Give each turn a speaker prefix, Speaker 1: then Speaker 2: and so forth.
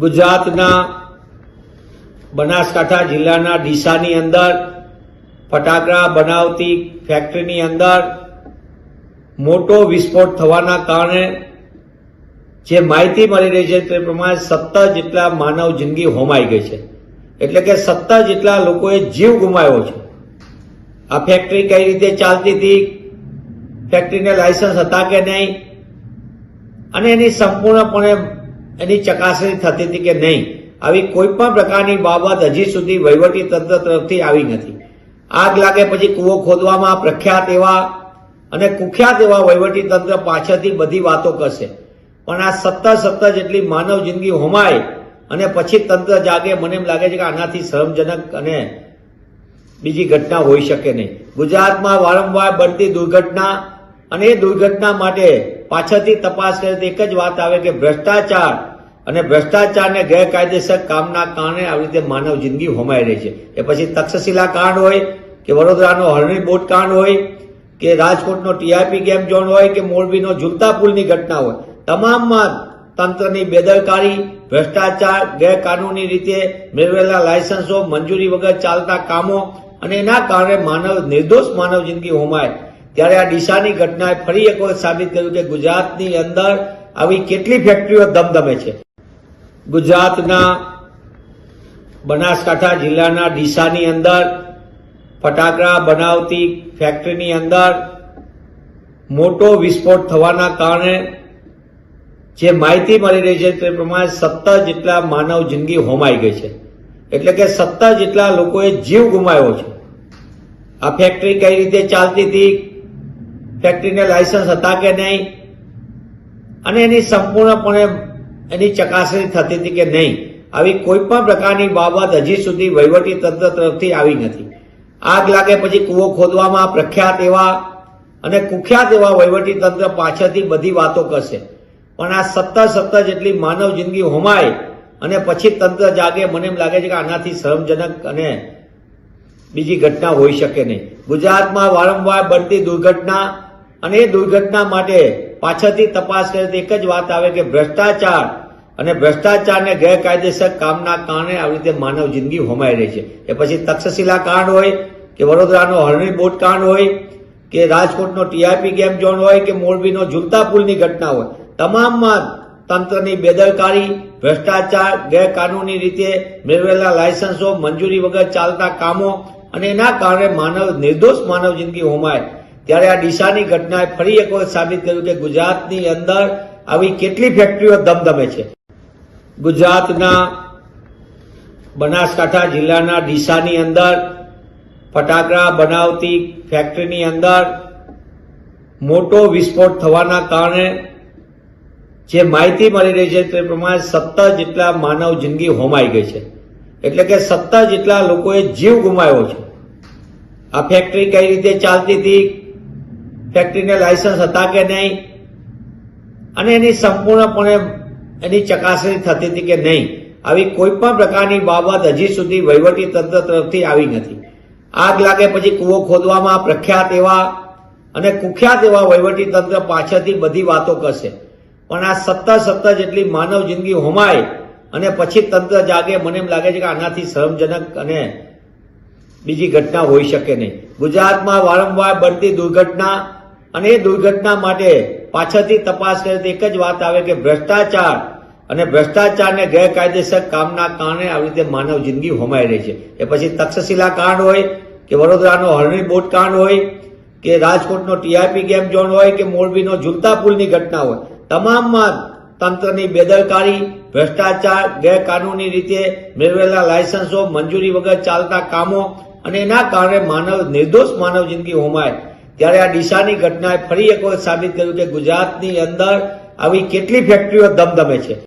Speaker 1: ગુજરાતના બનાસકાંઠા જિલ્લાના ડીસાની અંદર, ફટાકડા બનાવતી ફેક્ટરીની અંદર મોટો વિસ્ફોટ થવાના કારણે જે માહિતી મળી રહી છે તે પ્રમાણે સત્તર જેટલા માનવ જિંદગી હોમાઈ ગઈ છે. એટલે કે સત્તર જેટલા લોકોએ જીવ ગુમાવ્યો છે. આ ફેક્ટરી કઈ રીતે ચાલતી હતી? ફેક્ટરીને લાયસન્સ હતા કે નહીં? અને એની સંપૂર્ણપણે એની ચકાસણી થતી હતી કે નહીં. આવી કોઈ પણ પ્રકારની બાબત હજી સુધી વહીવટી તંત્ર તરફથી આવી નથી. આગ લાગે પછી કૂવો ખોદવામાં પ્રખ્યાત એવા અને કુખ્યાત એવા વહીવટી તંત્ર પાછળથી બધી વાતો કરશે. પણ આ સત્તર સત્તર જેટલી માનવ જિંદગી હોમાય અને પછી તંત્ર જાગે, મને એમ લાગે છે કે આનાથી શરમજનક અને બીજી ઘટના હોઈ શકે નહીં. ગુજરાતમાં વારંવાર બનતી દુર્ઘટના અને એ દુર્ઘટના માટે પાછળથી તપાસ કરે તો એક જ વાત આવે કે ભ્રષ્ટાચાર અને ભ્રષ્ટાચારને ગેરકાયદેસર કામના કારણે આવી રીતે માનવ જિંદગી હોમાઈ રહી છે. એ પછી તક્ષશિલા કાંડ હોય, કે વડોદરાનો હરણી બોટ કાંડ હોય, કે રાજકોટનો ટીઆરપી ગેમ ઝોન હોય, કે મોરબીનો ઝુલતા પુલની ઘટના હોય. તમામમાં તંત્રની બેદરકારી, ભ્રષ્ટાચાર, ગેરકાનૂની રીતે મેળવેલા લાયસન્સો, મંજૂરી વગર ચાલતા કામો અને એના કારણે માનવ, નિર્દોષ માનવ જિંદગી હોમાય. ત્યારે આ ડીસાની ઘટનાએ ફરી એક વખત સાબિત કર્યું કે ગુજરાતની અંદર આવી કેટલી ફેક્ટરીઓ ધમધમે છે. ગુજરાતના બનાસકાંઠા જિલ્લાના ડીસાની અંદર ફટાકડા બનાવતી ફેક્ટરીની અંદર મોટો વિસ્ફોટ થવાના કારણે જે માહિતી મળી રહી છે તે પ્રમાણે સત્તર જેટલા માનવ જિંદગી હોમાઈ ગઈ છે. એટલે કે સત્તર જેટલા લોકોએ જીવ ગુમાવ્યો છે. આ ફેક્ટરી કઈ રીતે ચાલતી હતી? ફેક્ટરીને લાયસન્સ હતા કે નહીં? અને એની સંપૂર્ણપણે એની ચકાસણી થતી હતી કે નહીં. આવી કોઈ પણ પ્રકારની બાબત હજી સુધી વહીવટી તંત્ર તરફથી આવી નથી. આગ લાગે પછી કૂવો ખોદવામાં પ્રખ્યાત એવા અને કુખ્યાત એવા વહીવટી તંત્ર પાછળથી બધી વાતો કરશે. પણ આ સત્તર સત્તર જેટલી માનવ જિંદગી હોમાય અને પછી તંત્ર જાગે, મને એમ લાગે છે કે આનાથી શરમજનક અને બીજી ઘટના હોઈ શકે નહીં. ગુજરાતમાં વારંવાર બનતી દુર્ઘટના અને એ દુર્ઘટના માટે પાછળથી તપાસ કરે તો એક જ વાત આવે કે ભ્રષ્ટાચાર અને ભ્રષ્ટાચારને ગેરકાયદેસર કામના કારણે આવી રીતે માનવ જિંદગી હોમાઈ રહી છે. એ પછી તક્ષશિલા કાંડ હોય કે વડોદરાનો હરણી બોટ કાંડ હોય કે રાજકોટનો ટીઆરપી ગેમ ઝોન હોય કે મોરબીનો ઝુલતા પુલની ઘટના હોય. તમામમાં તંત્રની બેદરકારી, ભ્રષ્ટાચાર, ગેરકાનૂની રીતે મેળવેલા લાયસન્સો, મંજૂરી વગર ચાલતા કામો અને એના કારણે માનવ, નિર્દોષ માનવ જિંદગી હોમાય. ત્યારે આ ડીસાની ઘટનાએ ફરી એક વખત સાબિત કર્યું કે ગુજરાતની અંદર આવી કેટલી ફેક્ટરીઓ ધમધમે છે. ગુજરાતના બનાસકાંઠા જિલ્લાના ડીસાની અંદર, ફટાકડા બનાવતી ફેક્ટરીની અંદર મોટો વિસ્ફોટ થવાના કારણે જે માહિતી મળી રહી છે તે પ્રમાણે સત્તર જેટલા માનવ જિંદગી હોમાઈ ગઈ છે. એટલે કે સત્તર જેટલા લોકોએ જીવ ગુમાવ્યો છે. આ ફેક્ટરી કઈ રીતે ચાલતી હતી? ફેક્ટરીને લાયસન્સ હતા કે નહીં? અને એની સંપૂર્ણપણે એની ચકાસણી થતી હતી કે નહીં. આવી કોઈ પણ પ્રકારની બાબત હજી સુધી વહીવટી તંત્ર તરફથી આવી નથી. આગ લાગે પછી કૂવો ખોદવામાં પ્રખ્યાત એવા અને કુખ્યાત એવા વહીવટી તંત્ર પાછળથી બધી વાતો કરશે. પણ આ સત્તર સત્તર જેટલી માનવ જિંદગી હોમાય અને પછી તંત્ર જાગે, મને એમ લાગે છે કે આનાથી શરમજનક અને બીજી ઘટના હોઈ શકે નહીં. ગુજરાતમાં વારંવાર બનતી દુર્ઘટના અને એ દુર્ઘટના માટે પાછળથી તપાસ કરે એક જ વાત આવે કે ભ્રષ્ટાચાર અને ભ્રષ્ટાચારને ગેરકાયદેસર કામના કારણે આવી રીતે માનવ જિંદગી હોમાઈ રહી છે. એ પછી તક્ષશિલા કાંડ હોય કે વડોદરાનો હરણી બોટ કાંડ હોય કે રાજકોટનો ટીઆરપી ગેમ ઝોન હોય કે મોરબીનો ઝુલતા પુલની ઘટના હોય. તમામમાં તંત્રની બેદરકારી, ભ્રષ્ટાચાર, ગેરકાનૂની રીતે મેળવેલા લાયસન્સો, મંજૂરી વગર ચાલતા કામો અને એના કારણે માનવ, નિર્દોષ માનવ જિંદગી હોમાય. ત્યારે આ ડીસાની ઘટનાએ ફરી એક વખત સાબિત કર્યું કે ગુજરાતની અંદર આવી કેટલી ફેક્ટરીઓ ધમધમે છે.